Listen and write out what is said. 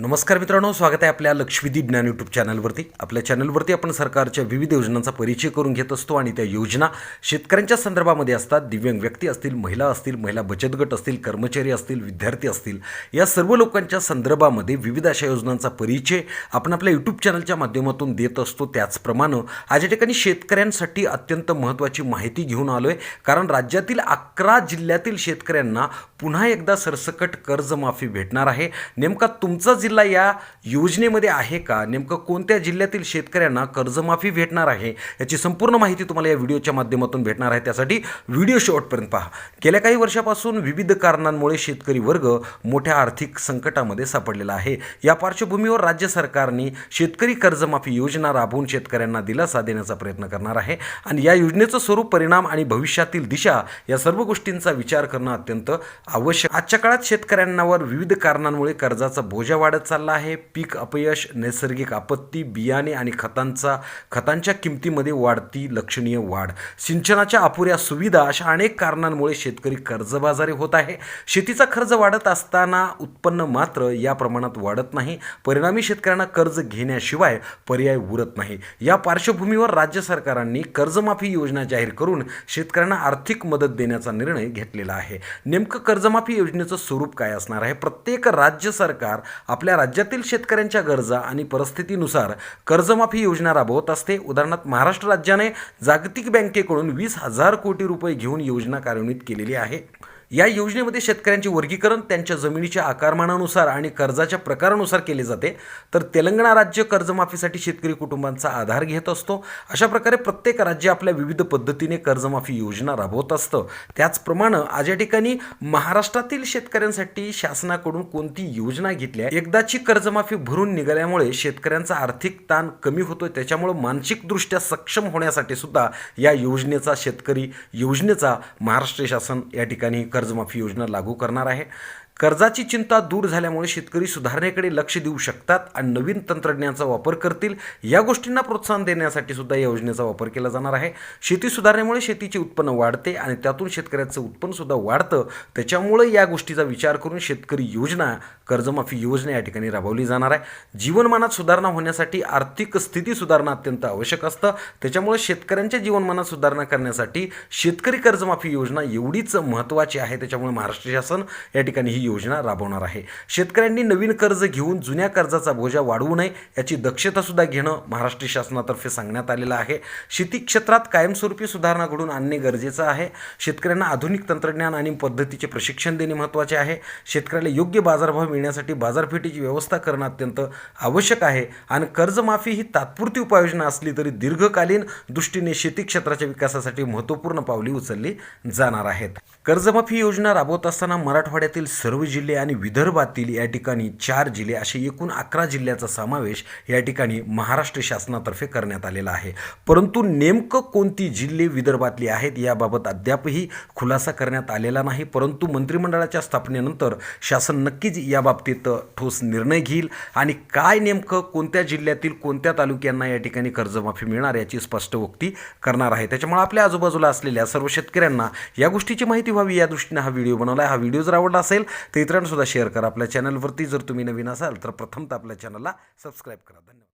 नमस्कार मित्रांनो स्वागत आहे आपल्या लक्ष्मीदीप ज्ञान यूट्यूब चॅनलवरती आपल्या चॅनलवरती आपण सरकारच्या विविध योजनांचा परिचय करून घेत असतो आणि त्या योजना शेतकऱ्यांच्या संदर्भामध्ये असतात. दिव्यांग व्यक्ती असतील महिला असतील महिला बचत गट असतील कर्मचारी असतील विद्यार्थी असतील. या सर्व लोकांच्या संदर्भामध्ये विविध अशा योजनांचा परिचय आपण आपल्या यूट्यूब चॅनलच्या माध्यमातून देत असतो. त्याचप्रमाणे आज या ठिकाणी शेतकऱ्यांसाठी अत्यंत महत्त्वाची माहिती घेऊन आलो आहे कारण राज्यातील अकरा जिल्ह्यातील शेतकऱ्यांना पुन्हा एकदा सरसकट कर्जमाफी भेटणार आहे. नेमका तुमचा जिल्हा या योजनेमध्ये आहे का? नेमकं कोणत्या जिल्ह्यातील शेतकऱ्यांना कर्जमाफी भेटणार आहे? याची संपूर्ण माहिती तुम्हाला या व्हिडिओच्या माध्यमातून भेटणार आहे. त्यासाठी व्हिडिओ शेवटपर्यंत पहा. गेल्या काही वर्षापासून विविध कारणांमुळे शेतकरी वर्ग मोठ्या आर्थिक संकटामध्ये सापडलेला आहे. या पार्श्वभूमीवर राज्य सरकारने शेतकरी कर्जमाफी योजना राबवून शेतकऱ्यांना दिलासा देण्याचा प्रयत्न करणार आहे आणि या योजनेचं स्वरूप परिणाम आणि भविष्यातील दिशा या सर्व गोष्टींचा विचार करणं अत्यंत आवश्यक आजच्या काळात शेतकऱ्यांवर विविध कारणांमुळे कर्जाचा बोजा वाढत चालला आहे. पीक अपयश नैसर्गिक आपत्ती बियाणे आणि खतांचा खतांच्या किमतीमध्ये वाढती लक्षणीय वाढ. सिंचनाच्या अपुऱ्या सुविधा अशा अनेक कारणांमुळे शेतकरी कर्जबाजारी होत आहे. शेतीचा खर्च वाढत असताना उत्पन्न मात्र या प्रमाणात वाढत नाही. परिणामी शेतकऱ्यांना कर्ज घेण्याशिवाय पर्याय उरत नाही. या पार्श्वभूमीवर राज्य सरकारांनी कर्जमाफी योजना जाहीर करून शेतकऱ्यांना आर्थिक मदत देण्याचा निर्णय घेतलेला आहे. नेमकं कर्जमाफी योजनेचं स्वरूप काय असणार आहे? प्रत्येक राज्य सरकार आपल्या राज्यातील शेतकऱ्यांच्या गरजा आणि परिस्थितीनुसार कर्जमाफी योजना राबवत असते. उदाहरणार्थ महाराष्ट्र राज्याने जागतिक बँकेकडून वीस हजार कोटी रुपये घेऊन योजना कार्यान्वित केलेली आहे. या योजनेमध्ये शेतकऱ्यांचे वर्गीकरण त्यांच्या जमिनीच्या आकारमानानुसार आणि कर्जाच्या प्रकारानुसार केले जाते. तर तेलंगणा राज्य कर्जमाफीसाठी शेतकरी कुटुंबांचा आधार घेत असतो. अशा प्रकारे प्रत्येक राज्य आपल्या विविध पद्धतीने कर्जमाफी योजना राबवत असतं. त्याचप्रमाणे आज या ठिकाणी महाराष्ट्रातील शेतकऱ्यांसाठी शासनाकडून कोणती योजना घेतल्या एकदाची कर्जमाफी भरून निघाल्यामुळे शेतकऱ्यांचा आर्थिक ताण कमी होतोय. त्याच्यामुळे मानसिकदृष्ट्या सक्षम होण्यासाठी सुद्धा या योजनेचा शेतकरी योजनेचा महाराष्ट्र शासन या ठिकाणी कर्जमाफी योजना लागू करणार आहे. कर्जाची चिंता दूर झाल्यामुळे शेतकरी सुधारणेकडे लक्ष देऊ शकतात आणि नवीन तंत्रज्ञानाचा वापर करतील. या गोष्टींना प्रोत्साहन देण्यासाठी सुद्धा या योजनेचा वापर केला जाणार आहे. शेती सुधारणेमुळे शेतीचे उत्पन्न वाढते आणि त्यातून शेतकऱ्याचं उत्पन्न सुद्धा वाढतं. त्याच्यामुळे या गोष्टीचा विचार करून शेतकरी योजना कर्जमाफी योजना या ठिकाणी राबवली जाणार आहे. जीवनमानात सुधारणा होण्यासाठी आर्थिक स्थिती सुधारणं अत्यंत आवश्यक असतं. त्याच्यामुळे शेतकऱ्यांच्या जीवनमानात सुधारणा करण्यासाठी शेतकरी कर्जमाफी योजना एवढीच महत्त्वाची आहे. त्याच्यामुळे महाराष्ट्र शासन या ठिकाणी ही योजना राबवणार आहे. शेतकऱ्यांनी नवीन कर्ज घेऊन जुन्या कर्जाचा बोजा वाढवू नये याची दक्षतासुद्धा घेणं महाराष्ट्र शासनातर्फे सांगण्यात आलेलं आहे. शेती क्षेत्रात कायमस्वरूपी सुधारणा घडून आणणे गरजेचं आहे. शेतकऱ्यांना आधुनिक तंत्रज्ञान आणि पद्धतीचे प्रशिक्षण देणे महत्त्वाचे आहे. शेतकऱ्याला योग्य बाजारभाव मिळण्यासाठी बाजारपेठेची व्यवस्था करणं अत्यंत आवश्यक आहे. आणि कर्जमाफी ही तात्पुरती उपाययोजना असली तरी दीर्घकालीन दृष्टीने शेती क्षेत्राच्या विकासासाठी महत्त्वपूर्ण पावली उचलली जाणार आहेत. कर्जमाफी योजना राबवत असताना मराठवाड्यातील सर्व जिल्हे आणि विदर्भातील या ठिकाणी चार जिल्हे असे एकूण अकरा जिल्ह्याचा समावेश या ठिकाणी महाराष्ट्र शासनातर्फे करण्यात आलेला आहे. परंतु नेमकं कोणती जिल्हे विदर्भातली आहेत याबाबत अद्यापही खुलासा करण्यात आलेला नाही. परंतु मंत्रिमंडळाच्या स्थापनेनंतर शासन नक्कीच याबाबतीत ठोस निर्णय घेईल आणि काय नेमकं कोणत्या जिल्ह्यातील कोणत्या तालुक्यांना या ठिकाणी कर्जमाफी मिळणार याची स्पष्ट उक्ती करणार आहे. त्याच्यामुळे आपल्या आजूबाजूला असलेल्या सर्व शेतकऱ्यांना या गोष्टीची माहिती व्हावी या दृष्टीने हा व्हिडिओ बनवला आहे. हा व्हिडिओ जर आवडला असेल तर इतरांसुद्धा शेअर करा. आपल्या चॅनलवरती जर तुम्ही नवीन असाल तर प्रथमतः आपल्या चॅनलला सबस्क्राईब करा. धन्यवाद.